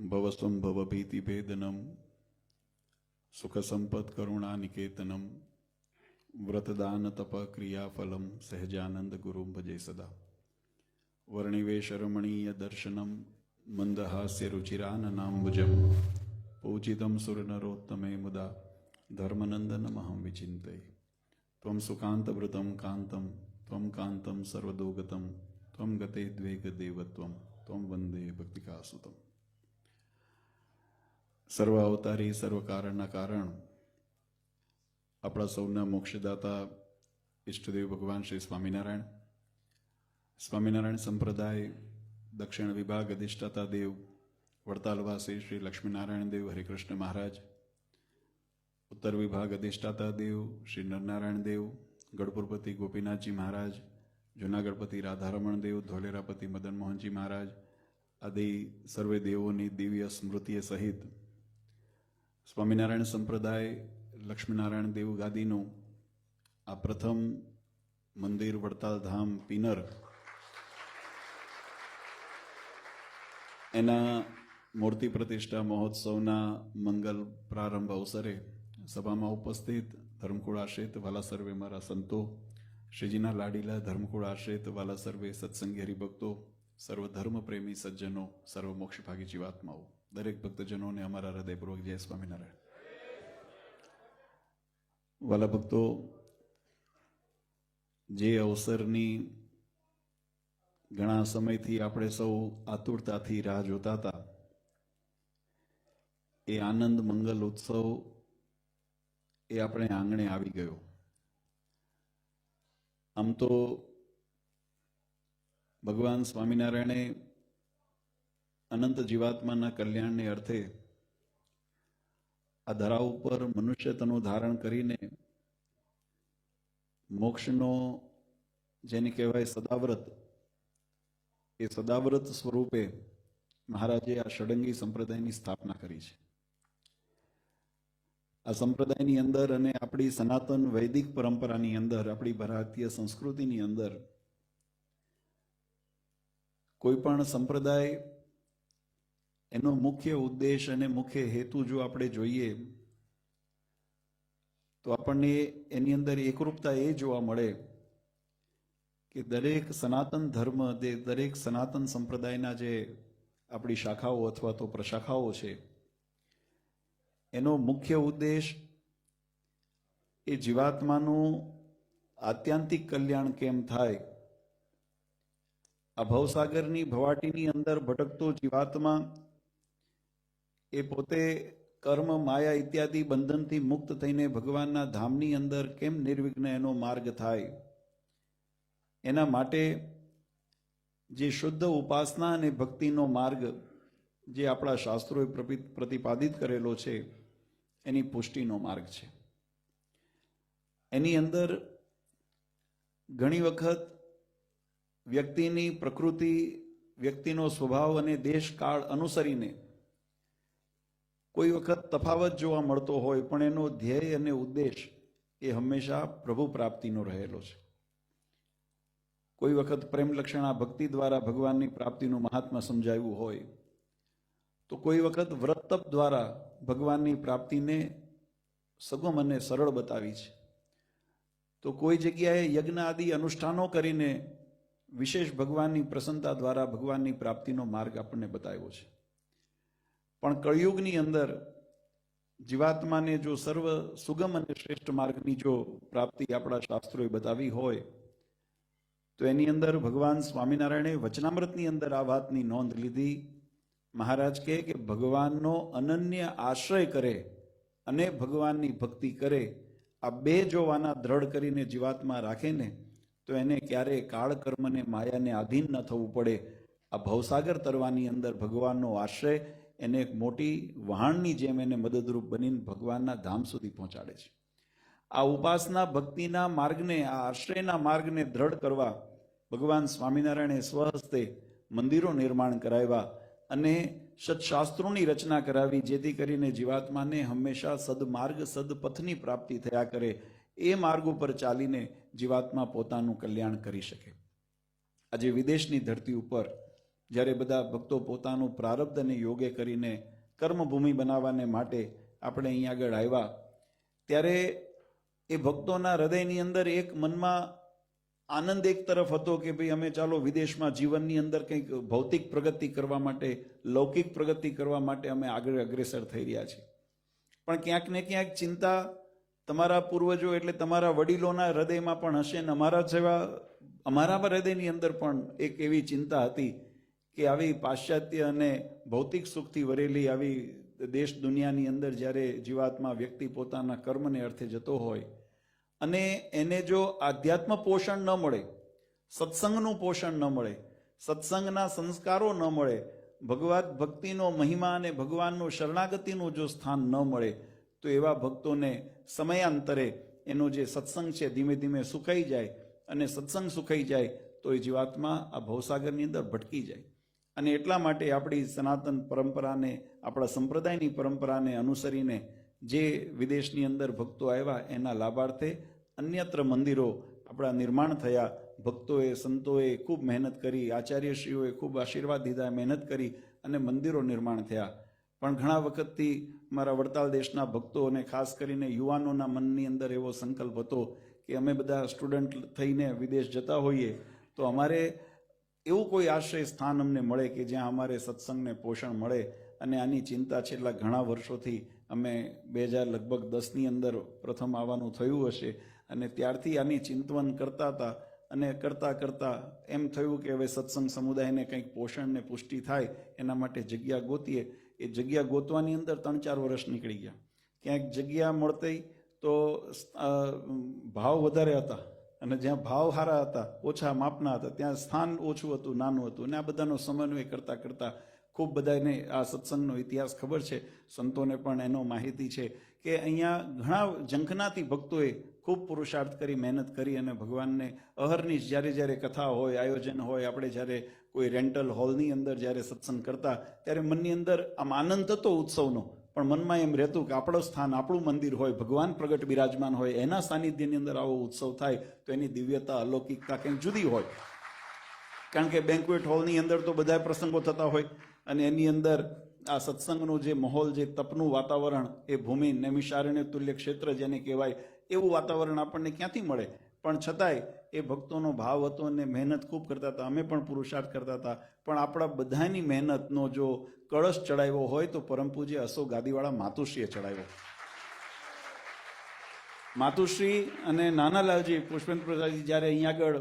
ભવસ્વમ ભવભીતિભેદનમ કરુણા નિકેતનમ વ્રતદાન તપ ક્રિયાફલમ સહેજાનંદ ગુરુમ ભજે સદા વર્ણિવેશ રમણીય દર્શનમ મંદહાસ્ય રુચિરાનનાંબુજમ પૂજિતમ સુરનરોત્તમે મુદા ધર્મનંદનમહં વિચિંતય ત્વં સુકાંતવૃતમ કાંતમ ત્વં કાંતમ સર્વદોગતમ ત્વં ગતે દ્વેગ ત્વમ વંદે ભક્તિકાસુતમ સર્વ અવતારી સર્વ કારણના કારણ. આપણા સૌના મોક્ષદાતા ઈષ્ટદેવ ભગવાન શ્રી સ્વામિનારાયણ. સ્વામિનારાયણ સંપ્રદાય, દક્ષિણ વિભાગ અધિષ્ઠાતા દેવ, વડતાલવાસી શ્રી લક્ષ્મીનારાયણ દેવ, હરિકૃષ્ણ મહારાજ. ઉત્તર વિભાગ અધિષ્ઠાતા દેવ, શ્રી નરનારાયણ દેવ, ગઢપુરપતિ ગોપીનાથજી મહારાજ જૂનાગઢપતિ રાધારમણ દેવ, ધોલેરાપતિ મદન મોહનજી મહારાજ, આદિ સર્વે દેવોની દિવ્ય સ્મૃતિએ સહિત સ્વામિનારાયણ સંપ્રદાય, લક્ષ્મીનારાયણ દેવ ગાદીનું આ પ્રથમ મંદિર વડતાલ ધામ પીનર એના મૂર્તિ પ્રતિષ્ઠા મહોત્સવના મંગલ પ્રારંભ અવસરે સભામાં ઉપસ્થિત ધર્મકુળ આશ્રિત વાલા સર્વે મારા સંતો, શ્રીજીના લાડીલા ધર્મકુળ આશ્રિત વાલા સર્વે સત્સંગી હરિભક્તો સર્વ ધર્મ પ્રેમી સજ્જનો સર્વ મોક્ષભાગી જીવાત્માઓ. દરેક ભક્તજનોને અમારા હૃદયપૂર્વક જય સ્વામિનારાયણ. વાલા ભક્તો, જે અવસરની ઘણા સમયથી આપણે સૌ આતુરતાથી રાહ જોતા હતા, એ આનંદ મંગલ ઉત્સવ એ આપણે આંગણે આવી ગયો. આમ તો ભગવાન સ્વામિનારાયણે અનંત જીવાત્માના કલ્યાણને અર્થે આ ધરા ઉપર મનુષ્યતનું ધારણ કરીને મોક્ષનો, જેને કહેવાય સદાવ્રત, એ સદાવ્રત સ્વરૂપે મહારાજે આ ષડંગી સંપ્રદાયની સ્થાપના કરી છે. આ સંપ્રદાયની અંદર અને આપણી સનાતન વૈદિક પરંપરાની અંદર, આપણી ભારતીય સંસ્કૃતિની અંદર કોઈ પણ સંપ્રદાય એનો મુખ્ય ઉદ્દેશ અને મુખ્ય હેતુ જો આપણે જોઈએ, તો આપણને એની અંદર એકરૂપતા એ જોવા મળે કે દરેક સનાતન ધર્મ દરેક સનાતન સંપ્રદાયના જે આપણી શાખાઓ અથવા તો પ્રશાખાઓ છે, એનો મુખ્ય ઉદ્દેશ એ જીવાત્માનું આત્યંતિક કલ્યાણ કેમ થાય? આ ભવસાગરની ભવાટીની અંદર ભટકતો જીવાત્મા એ પોતે કર્મ, માયા ઇત્યાદિ બંધનથી મુક્ત થઈને ભગવાનના ધામની અંદર કેમ નિર્વિઘ્ન એનો માર્ગ થાય? એના માટે જે શુદ્ધ ઉપાસના અને ભક્તિનો માર્ગ જે આપણા શાસ્ત્રોએ પ્રતિપાદિત કરેલો છે, એની પુષ્ટિનો માર્ગ છે. એની અંદર ઘણી વખત વ્યક્તિની પ્રકૃતિ, વ્યક્તિનો સ્વભાવ અને દેશકાળ અનુસરીને કોઈ વખત તફાવત જોવા મળતો હોય, પણ એનો ધ્યેય અને ઉદ્દેશ એ હંમેશા પ્રભુ પ્રાપ્તિનો રહેલો છે. કોઈ વખત પ્રેમલક્ષણા ભક્તિ દ્વારા ભગવાનની પ્રાપ્તિનું મહાત્મા સમજાવ્યું હોય, તો કોઈ વખત વ્રત દ્વારા ભગવાનની પ્રાપ્તિને સગમ અને સરળ બતાવી છે. તો કોઈ જગ્યાએ યજ્ઞ આદિ અનુષ્ઠાનો કરીને વિશેષ ભગવાનની પ્રસન્નતા દ્વારા ભગવાનની પ્રાપ્તિનો માર્ગ આપણને બતાવ્યો છે. પણ કળિયુગની અંદર જીવાત્માને જો સર્વ સુગમ અને શ્રેષ્ઠ માર્ગની જો પ્રાપ્તિ આપણા શાસ્ત્રોએ બતાવી હોય, તો એની અંદર ભગવાન સ્વામિનારાયણે વચનામૃતની અંદર આ વાતની નોંધ લીધી. મહારાજ કહે કે ભગવાનનો અનન્ય આશ્રય કરે અને ભગવાનની ભક્તિ કરે, આ બે જો આના દ્રઢ કરીને જીવાત્મા રાખે ને, તો એને ક્યારેય કાળ કર્મને માયાને આધીન ન થવું પડે. આ ભવસાગર તરવાની અંદર ભગવાનનો આશ્રય એને એક મોટી વહાણની જેમ એને મદદરૂપ બનીને ભગવાનના ધામ સુધી પહોંચાડે છે. આ ઉપાસના ભક્તિના માર્ગને, આ આશ્રયના માર્ગને દ્રઢ કરવા ભગવાન સ્વામિનારાયણે સ્વહસ્તે મંદિરો નિર્માણ કરાવ્યા અને સદશાસ્ત્રોની રચના કરાવી, જેથી કરીને જીવાત્માને હંમેશા સદમાર્ગ, સદપથની પ્રાપ્તિ થયા કરે, એ માર્ગ ઉપર ચાલીને જીવાત્મા પોતાનું કલ્યાણ કરી શકે. આજે વિદેશની ધરતી ઉપર જ્યારે બધા ભક્તો પોતાનું પ્રારબ્ધ અને યોગે કરીને કર્મભૂમિ બનાવવાને માટે આપણે અહીં આગળ આવ્યા. ત્યારે એ ભક્તોના હૃદયની અંદર એક મનમાં આનંદ એક તરફ હતો કે ભાઈ અમે ચાલો વિદેશમાં જીવનની અંદર કંઈક ભૌતિક પ્રગતિ કરવા માટે, લૌકિક પ્રગતિ કરવા માટે અમે આગળ અગ્રેસર થઈ રહ્યા છીએ. પણ ક્યાંક ને ક્યાંક ચિંતા તમારા પૂર્વજો એટલે તમારા વડીલોના હૃદયમાં પણ હશે ને અમારા જેવા, અમારા હૃદયની અંદર પણ એક એવી ચિંતા હતી કે આવી પાશ્ચાત્ય અને ભૌતિક સુખથી વરેલી આવી દેશ દુનિયાની અંદર જ્યારે જીવાત્મા વ્યક્તિ પોતાના કર્મને અર્થે જતો હોય, અને એને જો આધ્યાત્મ પોષણ ન મળે, સત્સંગનું પોષણ ન મળે, સત્સંગના સંસ્કારો ન મળે ભગવત ભક્તિનો મહિમા અને ભગવાનનું શરણાગતિનું જો સ્થાન ન મળે, તો એવા ભક્તોને સમયાંતરે એનો જે સત્સંગ છે ધીમે ધીમે સુકાઈ જાય, અને સત્સંગ સુકાઈ જાય, તો એ જીવાત્મા આ ભવસાગરની અંદર ભટકી જાય. અને એટલા માટે આપણી સનાતન પરંપરાને, આપણા સંપ્રદાયની પરંપરાને અનુસરીને જે વિદેશની અંદર ભક્તો આવ્યા એના લાભાર્થે અન્યત્ર મંદિરો આપણા નિર્માણ થયા. ભક્તોએ, સંતોએ ખૂબ મહેનત કરી, આચાર્યશ્રીઓએ ખૂબ આશીર્વાદ દીધા, મહેનત કરી અને મંદિરો નિર્માણ થયા. પણ ઘણા વખતથી મારા વડતાલ દેશના ભક્તો અને ખાસ કરીને યુવાનોના મનની અંદર એવો સંકલ્પ હતો કે અમે બધા સ્ટુડન્ટ થઈને વિદેશ જતા હોઈએ તો અમારે એવું કોઈ આશ્રય સ્થાન અમને મળે કે જ્યાં અમારે સત્સંગને પોષણ મળે? અને આની ચિંતા છેલ્લા ઘણા વર્ષોથી અમે બે હજાર લગભગ દસની અંદર પ્રથમ આવવાનું થયું હશે અને ત્યારથી આની ચિંતવન કરતા હતા અને કરતાં કરતાં એમ થયું કે હવે સત્સંગ સમુદાયને કંઈક પોષણને પુષ્ટિ થાય, એના માટે જગ્યા ગોતીએ. એ જગ્યા ગોતવાની અંદર ત્રણ ચાર વર્ષ નીકળી ગયા. ક્યાંક જગ્યા મળતી તો ભાવ વધારે હતા. અને જ્યાં ભાવ હારા હતા, ઓછા માપના હતા, ત્યાં સ્થાન ઓછું હતું, નાનું હતું. અને આ બધાનો સમન્વય કરતા કરતા ખૂબ બધાને આ સત્સંગનો ઇતિહાસ ખબર છે. સંતોને પણ એનો માહિતી છે કે અહીંયા ઘણા ઝંખનાથી ભક્તોએ ખૂબ પુરુષાર્થ કરી, મહેનત કરી અને ભગવાનને અહરની જ્યારે જ્યારે કથા હોય, આયોજન હોય, આપણે જ્યારે કોઈ રેન્ટલ હોલની અંદર જ્યારે સત્સંગ કરતા, ત્યારે મનની અંદર આમ આનંદ થતો ઉત્સવનો. પણ મનમાં એમ રહેતું કે આપણું સ્થાન આપણું મંદિર હોય, ભગવાન પ્રગટ બિરાજમાન હોય, એના સાનિધ્યની અંદર આવો ઉત્સવ થાય, તો એની દિવ્યતા, અલૌકિકતા કંઈક જુદી હોય. કારણ કે બેન્ક્વેટ હોલની અંદર તો બધા પ્રસંગો થતા હોય અને એની અંદર આ સત્સંગનો જે માહોલ, જે તપનું વાતાવરણ, એ ભૂમિ, નૈમિષારણ્ય તુલ્ય ક્ષેત્ર જેને કહેવાય, એવું વાતાવરણ આપણને ક્યાંથી મળે? પણ છતાંય એ ભક્તોનો ભાવ હતો અને મહેનત ખૂબ કરતા હતા. અમે પણ પુરુષાર્થ કરતા હતા. પણ આપણા બધાની મહેનતનો જો કળશ ચડાવ્યો હોય તો પરમ પૂજ્ય અશોક ગાદીવાળા માતુશ્રીએ ચડાવ્યો. માતુશ્રી અને નાનાલાલજી, પુષ્પેન્દ્ર પ્રસાદજી જ્યારે અહીંયા આગળ,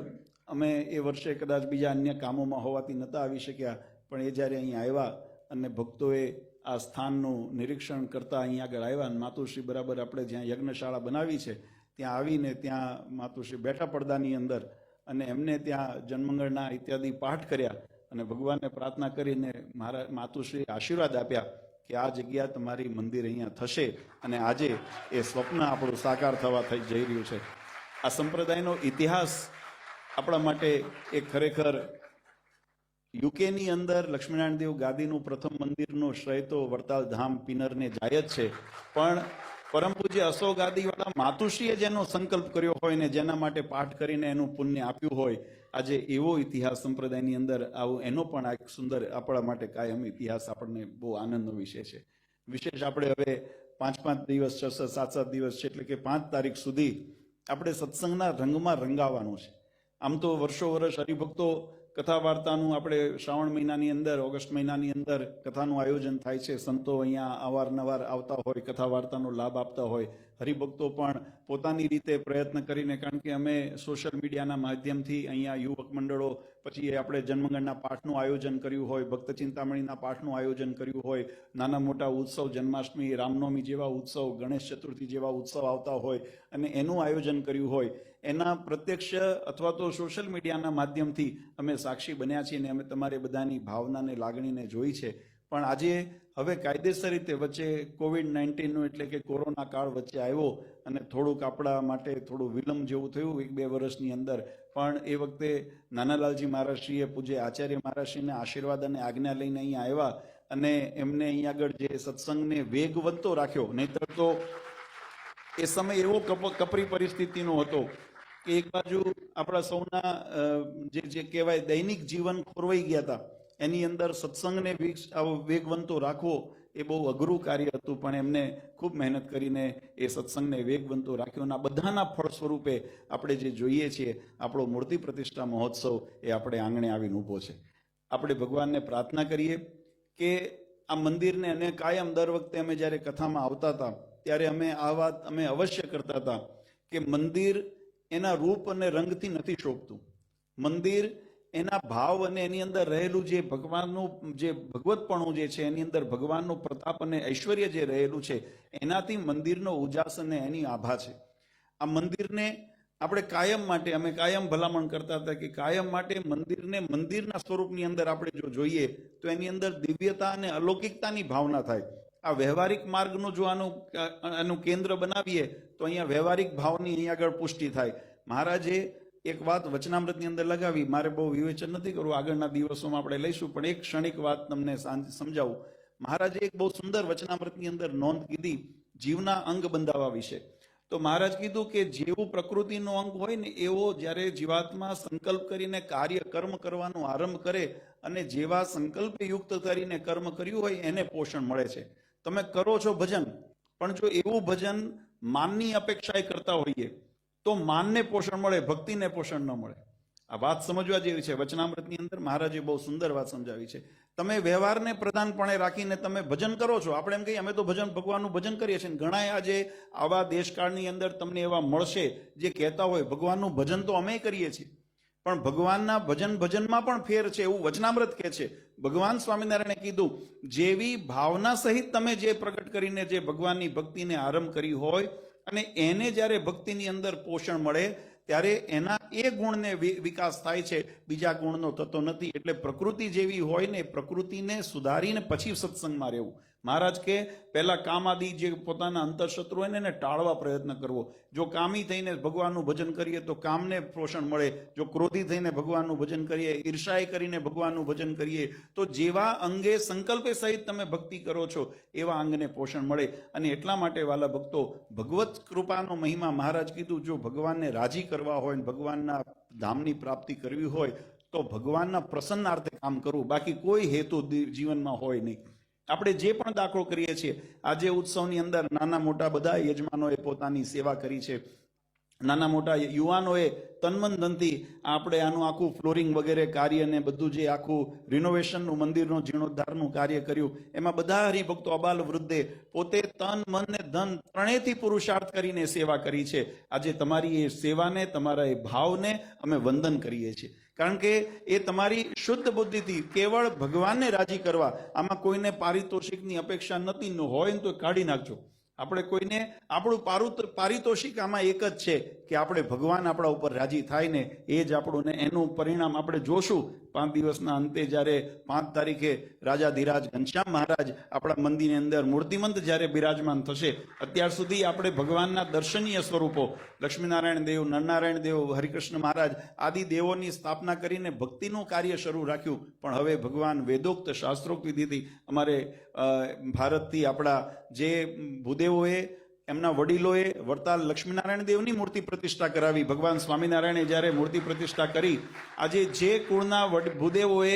અમે એ વર્ષે કદાચ બીજા અન્ય કામોમાં હોવાથી નહોતા આવી શક્યા, પણ એ જ્યારે અહીંયા આવ્યા અને ભક્તોએ આ સ્થાનનું નિરીક્ષણ કરતા અહીંયા આગળ આવ્યા અને માતુશ્રી બરાબર આપણે જ્યાં યજ્ઞશાળા બનાવી છે ત્યાં આવીને ત્યાં માતુશ્રી બેઠા પડદાની અંદર અને એમને ત્યાં જન્મંગળના ઇત્યાદિ પાઠ કર્યા અને ભગવાનને પ્રાર્થના કરીને મારા માતુશ્રી આશીર્વાદ આપ્યા કે આ જગ્યા તમારી મંદિર અહીંયા થશે અને આજે એ સ્વપ્ન આપણું સાકાર થવા થઈ જઈ રહ્યું છે. આ સંપ્રદાયનો ઇતિહાસ આપણા માટે એક ખરેખર યુકેની અંદર લક્ષ્મીનારાયણ દેવ ગાદીનું પ્રથમ મંદિરનો શ્રેય તો વડતાલ ધામ પિનરને જાય જ છે. પણ પરમ પૂજ્ય અશોક આદિવાળા માતુશ્રીએ જેનો સંકલ્પ કર્યો હોય ને જેના માટે પાઠ કરીને એનું પુણ્ય આપ્યું હોય, આજે એવો ઇતિહાસ સંપ્રદાયની અંદર આવો, એનો પણ આ સુંદર આપણા માટે કાયમ ઇતિહાસ આપણને બહુ આનંદનો વિષય છે. વિશેષ આપણે હવે પાંચ પાંચ દિવસ છ છ સાત સાત દિવસ છે, એટલે કે પાંચ તારીખ સુધી આપણે સત્સંગના રંગમાં રંગાવાનું છે. આમ તો વર્ષો વર્ષ હરિભક્તો કથા વાર્તાનું આપણે શ્રાવણ મહિનાની અંદર, ઓગસ્ટ મહિનાની અંદર કથાનું આયોજન થાય છે. સંતો અહીંયા અવારનવાર આવતા હોય કથા વાર્તાનો લાભ આપતા હોય. હરિભક્તો પણ પોતાની રીતે પ્રયત્ન કરીને, કારણ કે અમે સોશિયલ મીડિયાના માધ્યમથી અહીંયા યુવક મંડળો, પછી આપણે જન્મગણના પાઠનું આયોજન કર્યું હોય, ભક્ત ચિંતામણીના પાઠનું આયોજન કર્યું હોય, નાના મોટા ઉત્સવ, જન્માષ્ટમી, રામનવમી જેવા ઉત્સવ, ગણેશ ચતુર્થી જેવા ઉત્સવ આવતા હોય અને એનું આયોજન કર્યું હોય, એના પ્રત્યક્ષ અથવા તો સોશિયલ મીડિયાના માધ્યમથી અમે સાક્ષી બન્યા છીએ અને અમે તમારી બધાની ભાવનાને, લાગણીને જોઈ છે. પણ આજે હવે કાયદેસર રીતે વચ્ચે કોવિડ નાઇન્ટીનનો એટલે કે કોરોના કાળ વચ્ચે આવ્યો અને થોડુંક આપણા માટે થોડું વિલંબ જેવું થયું એક બે વર્ષની અંદર. પણ એ વખતે નાનાલાલજી મહારાજશ્રીએ પૂજ્ય આચાર્ય મહારાજશ્રીને આશીર્વાદ અને આજ્ઞા લઈને અહીંયા આવ્યા અને એમને અહીંયા આગળ જે સત્સંગને વેગવંતો રાખ્યો, નહીતર તો એ સમય એવો કપ- કપરી પરિસ્થિતિનો હતો કે એક બાજુ આપણા સૌના જે જે કહેવાય દૈનિક જીવન ખોરવાઈ ગયા હતા. એની અંદર સત્સંગને વેગવંતો રાખવો એ બહુ અઘરું કાર્ય હતું, પણ એમને ખૂબ મહેનત કરીને એ સત્સંગને વેગવંતો રાખ્યો અને આ બધાના ફળ સ્વરૂપે આપણે જે જોઈએ છીએ, આપણો મૂર્તિ પ્રતિષ્ઠા મહોત્સવ એ આપણે આંગણે આવીને ઊભો છે. આપણે ભગવાનને પ્રાર્થના કરીએ કે આ મંદિરને અને કાયમ દર વખતે અમે જ્યારે કથામાં આવતા હતા, ત્યારે અમે આ વાત અમે અવશ્ય કરતા હતા કે મંદિર એના રૂપ અને રંગથી નથી શોભતું. મંદિર એના ભાવ અને એની અંદર રહેલું જે ભગવાનનું, જે ભગવતપણું જે છે, એની અંદર ભગવાનનો પ્રતાપ અને ઐશ્વર્ય જે રહેલું છે, એનાથી મંદિરનો ઉજાસ અને એની આભા છે. આ મંદિરને આપણે કાયમ માટે, અમે કાયમ ભલામણ કરતા હતા કે કાયમ માટે મંદિરને મંદિરના સ્વરૂપની અંદર આપણે જો જોઈએ, તો એની અંદર દિવ્યતા અને અલૌકિકતાની ભાવના થાય. આ વ્યવહારિક માર્ગનું જો આનું આનું કેન્દ્ર બનાવીએ, તો અહીંયા વ્યવહારિક ભાવની અહીંયા આગળ પુષ્ટિ થાય. મહારાજે એક વાત વચનામૃતની અંદર લગાવી, મારે બહુ વિવેચન નથી કરવું, આગળના દિવસોમાં આપણે લઈશું, પણ એક ક્ષણિક વાત તમને સમજાવું. મહારાજે એક બહુ સુંદર વચનામૃતની અંદર નોંધ કીધી, જીવના અંગ બંધાવવા વિશે. તો મહારાજ કીધું કે જેવું પ્રકૃતિનો અંગ હોય ને, એવો જ્યારે જીવાત્મા સંકલ્પ કરીને કાર્ય કર્મ કરવાનો આરંભ કરે અને જેવા સંકલ્પ યુક્ત કરીને કર્મ કર્યું હોય, એને પોષણ મળે છે. તમે કરો છો ભજન, પણ જો એવું ભજન માનની અપેક્ષાએ કરતા હોઈએ તો માનને પોષણ મળે, ભક્તિને પોષણ ન મળે. આ વાત સમજવા જેવી છે. વચનામૃતની અંદર મહારાજે બહુ સુંદર વાત સમજાવી છે. તમે વ્યવહારને પ્રધાનપણે રાખીને તમે ભજન કરો છો. આપણે એમ કહીએ, અમે તો ભજન, ભગવાનનું ભજન કરીએ છીએ. ઘણા આજે આવા દેશકાળની અંદર તમને એવા મળશે જે કહેતા હોય, ભગવાનનું ભજન તો અમે કરીએ છીએ. પણ ભગવાનના ભજન ભજનમાં પણ ફેર છે એવું વચનામૃત કહે છે. ભગવાન સ્વામિનારાયણે કીધું, જેવી ભાવના સહિત તમે જે પ્રગટ કરીને જે ભગવાનની ભક્તિને આરંભ કરી હોય અને એને જ્યારે ભક્તિની અંદર પોષણ મળે, ત્યારે એના એ ગુણને વિકાસ થાય છે. બીજા ગુણનો થતો નથી. એટલે પ્રકૃતિ જેવી હોય ને પ્રકૃતિને સુધારીને પછી સત્સંગમાં રહેવું. મહારાજ કે, પહેલાં કામાદી જે પોતાના અંતરશત્રુ હોય ને એને ટાળવા પ્રયત્ન કરવો. જો કામી થઈને ભગવાનનું ભજન કરીએ તો કામને પોષણ મળે. જો ક્રોધી થઈને ભગવાનનું ભજન કરીએ, ઈર્ષાએ કરીને ભગવાનનું ભજન કરીએ, તો જેવા અંગે સંકલ્પે સહિત તમે ભક્તિ કરો છો, એવા અંગને પોષણ મળે. અને એટલા માટે વાલા ભક્તો, ભગવત કૃપાનો મહિમા મહારાજ કીધું, જો ભગવાનને રાજી કરવા હોય ભગવાનના ધામની પ્રાપ્તિ કરવી હોય, તો ભગવાનના પ્રસન્નાર્થે કામ કરવું. બાકી કોઈ હેતુ જીવનમાં હોય નહીં. આપણે જે પણ દાખલો કરીએ છીએ આજે ઉત્સવની અંદર નાના મોટા બધા યજમાનોએ પોતાની સેવા કરી છે નાના મોટા યુવાનોએ તનમન ધનથી આપણે આનું આખું ફ્લોરિંગ વગેરે કાર્ય અને બધું જે આખું રિનોવેશનનું મંદિરનું, જીર્ણોદ્ધારનું કાર્ય કર્યું, એમાં બધા હરિભક્તો અબાલ વૃદ્ધે પોતે તન, મન ને ધન ત્રણેયથી પુરુષાર્થ કરીને સેવા કરી છે. આજે તમારી એ સેવાને, તમારા એ ભાવને અમે વંદન કરીએ છીએ. કારણ કે એ તમારી શુદ્ધ બુદ્ધિથી કેવળ ભગવાનને રાજી કરવા, આમાં કોઈને પારિતોષિકની અપેક્ષા નથી હોય ને તો કાઢી નાખજો. આપણે કોઈને આપણું પારુત, પારિતોષિક આમાં એક જ છે કે આપણે ભગવાન આપણા ઉપર રાજી થાય ને એ જ આપણું ને એનું પરિણામ આપણે જોશું પાંચ દિવસના અંતે જ્યારે પાંચ તારીખે રાજા ધીરાજ ઘનશ્યામ મહારાજ આપણા મંદિરની અંદર મૂર્તિમંત જ્યારે બિરાજમાન થશે, અત્યાર સુધી આપણે ભગવાનના દર્શનીય સ્વરૂપો, લક્ષ્મીનારાયણ દેવ, નરનારાયણ દેવ, હરિકૃષ્ણ મહારાજ આદિ દેવોની સ્થાપના કરીને ભક્તિનું કાર્ય શરૂ રાખ્યું. પણ હવે ભગવાન વેદોક્ત શાસ્ત્રોક્ત વિધિથી અમારે ભારતથી આપણા જે ભૂદેવોએ એમના વડીલોએ વડતાલ લક્ષ્મીનારાયણ દેવની મૂર્તિ પ્રતિષ્ઠા કરાવી. ભગવાન સ્વામિનારાયણે જ્યારે મૂર્તિ પ્રતિષ્ઠા કરી, આજે જે કુળના ભૂદેવોએ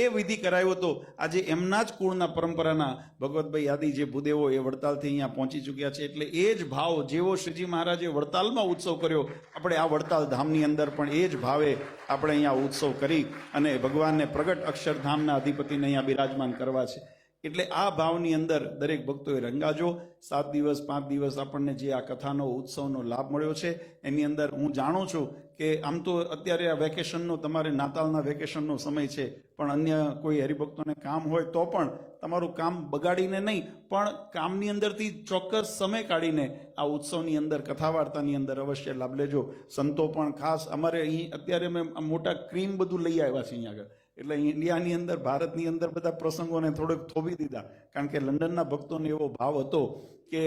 એ વિધિ કરાયો હતો, આજે એમના જ કુળના પરંપરાના ભગવતભાઈ આદિ જે ભૂદેવો એ વડતાલથી અહીંયા પહોંચી ચૂક્યા છે. એટલે એ જ ભાવ જેવો શ્રીજી મહારાજે વડતાલમાં ઉત્સવ કર્યો, આપણે આ વડતાલ ધામની અંદર પણ એ જ ભાવે આપણે અહીંયા ઉત્સવ કરી અને ભગવાનને પ્રગટ અક્ષરધામના અધિપતિને અહીંયા બિરાજમાન કરવા છે. એટલે આ ભાવની અંદર દરેક ભક્તોએ રંગાજો. સાત દિવસ, પાંચ દિવસ આપણને જે આ કથાનો, ઉત્સવનો લાભ મળ્યો છે, એની અંદર હું જાણું છું કે આમ તો અત્યારે આ વેકેશનનો, તમારે નાતાલના વેકેશનનો સમય છે, પણ અન્ય કોઈ હરિભક્તોને કામ હોય તો પણ તમારું કામ બગાડીને નહીં, પણ કામની અંદરથી ચોક્કસ સમય કાઢીને આ ઉત્સવની અંદર કથા વાર્તાની અંદર અવશ્ય લાભ લેજો. સંતો પણ ખાસ, અમારે અહીં અત્યારે મેં મોટા ક્રીમ બધું લઈ આવ્યા છે અહીંયા આગળ. એટલે ઇન્ડિયાની અંદર, ભારતની અંદર બધા પ્રસંગોને થોડોક થોભી દીધા. કારણ કે લંડનના ભક્તોને એવો ભાવ હતો કે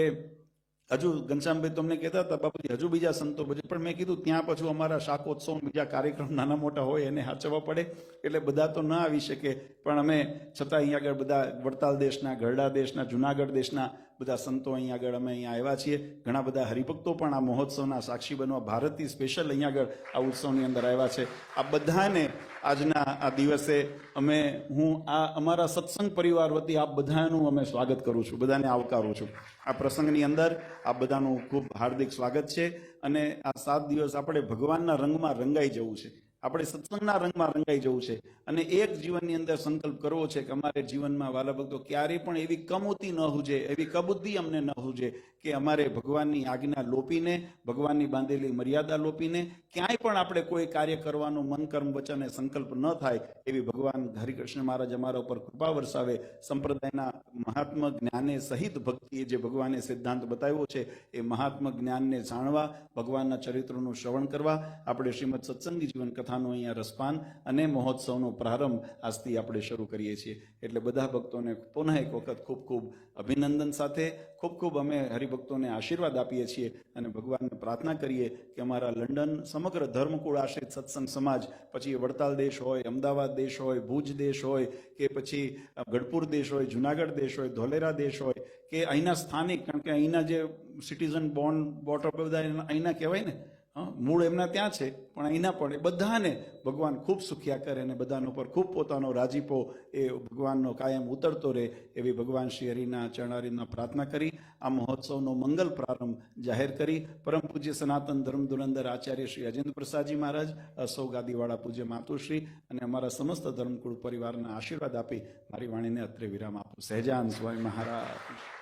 હજુ ઘનશ્યામભાઈ તમને કહેતા હતા, બાપુજી, હજુ બીજા સંતો પછી પણ મેં કીધું, ત્યાં પછી અમારા શાકોત્સવ બીજા કાર્યક્રમ નાના મોટા હોય એને હાચવવા પડે. એટલે બધા તો ના આવી શકે. પણ અમે છતાં અહીંયા આગળ બધા વડતાલ દેશના, ગરડા દેશના, જુનાગઢ દેશના બધા સંતો અહીંયા આગળ અમે અહીંયા આવ્યા છીએ. ઘણા બધા હરિભક્તો પણ આ મહોત્સવના સાક્ષી બનવા ભારતથી સ્પેશિયલ અહીંયા આગળ આ ઉત્સવની અંદર આવ્યા છે. આ બધાને આજના આ દિવસે અમે, હું, આ અમારા સત્સંગ પરિવાર વતી આપ બધાનું અમે સ્વાગત કરું છું. બધાને આવકારું છું. આ પ્રસંગની અંદર આ બધાનું ખૂબ હાર્દિક સ્વાગત છે. અને આ સાત દિવસ આપણે ભગવાનના રંગમાં રંગાઈ જવું છે. આપણે સત્સંગના રંગમાં રંગાઈ જવું છે. અને એક જીવનની અંદર સંકલ્પ કરવો છે કે અમારે જીવનમાં વાલા ભક્તો ક્યારેય પણ એવી કમોતી ન હુજે, એવી કબુદ્ધિ અમને ન હુજે કે અમારે ભગવાનની આજ્ઞા લોપીને, ભગવાનની બાંધેલી મર્યાદા લોપીને ક્યાંય પણ આપણે કોઈ કાર્ય કરવાનું મન, કર્મ, વચન અને સંકલ્પ ન થાય એવી ભગવાન હરિકૃષ્ણ મહારાજ અમારા ઉપર કૃપા વરસાવે. સંપ્રદાયના મહાત્મા જ્ઞાને સહિત ભક્તિએ જે ભગવાને સિદ્ધાંત બતાવ્યો છે, એ મહાત્મા જ્ઞાનને જાણવા, ભગવાનના ચરિત્રનું શ્રવણ કરવા આપણે શ્રીમદ સત્સંગી જીવન કથાનું અહીંયા રસપાન અને મહોત્સવનો પ્રારંભ આજથી આપણે શરૂ કરીએ છીએ. એટલે બધા ભક્તોને પુનઃ એક વખત ખૂબ ખૂબ અભિનંદન સાથે ખૂબ ખૂબ અમે હરિભક્તોને આશીર્વાદ આપીએ છીએ અને ભગવાનને પ્રાર્થના કરીએ કે અમારા લંડન સમગ્ર ધર્મકુળ આશ્રિત સત્સંગ સમાજ, પછી વડતાલ દેશ હોય, અમદાવાદ દેશ હોય, ભુજ દેશ હોય, કે પછી ગઢપુર દેશ હોય, જુનાગઢ દેશ હોય, ધોલેરા દેશ હોય, કે અહીંના સ્થાનિક, કારણ કે અહીંના જે સિટીઝન બોર્ન બોટર બધા અહીંના કહેવાય ને મૂળ એમના ત્યાં છે, પણ અહીંના પણ બધાને ભગવાન ખૂબ સુખ્યા કરે અને બધાનો પર ખૂબ પોતાનો રાજીપો એ ભગવાનનો કાયમ ઉતરતો રહે એવી ભગવાન શ્રી હરિના ચરણારીના પ્રાર્થના કરી, આ મહોત્સવનો મંગલ પ્રારંભ જાહેર કરી. પરમ પૂજ્ય સનાતન ધર્મ ધુરંદર આચાર્ય શ્રી અજેન્દ્ર પ્રસાદજી મહારાજ સૌ ગાદીવાળા પૂજ્ય માતુશ્રી અને અમારા સમસ્ત ધર્મકુળ પરિવારના આશીર્વાદ આપી મારી વાણીને અત્રે વિરામ આપું. સહેજાન સ્વામી મહારાજ.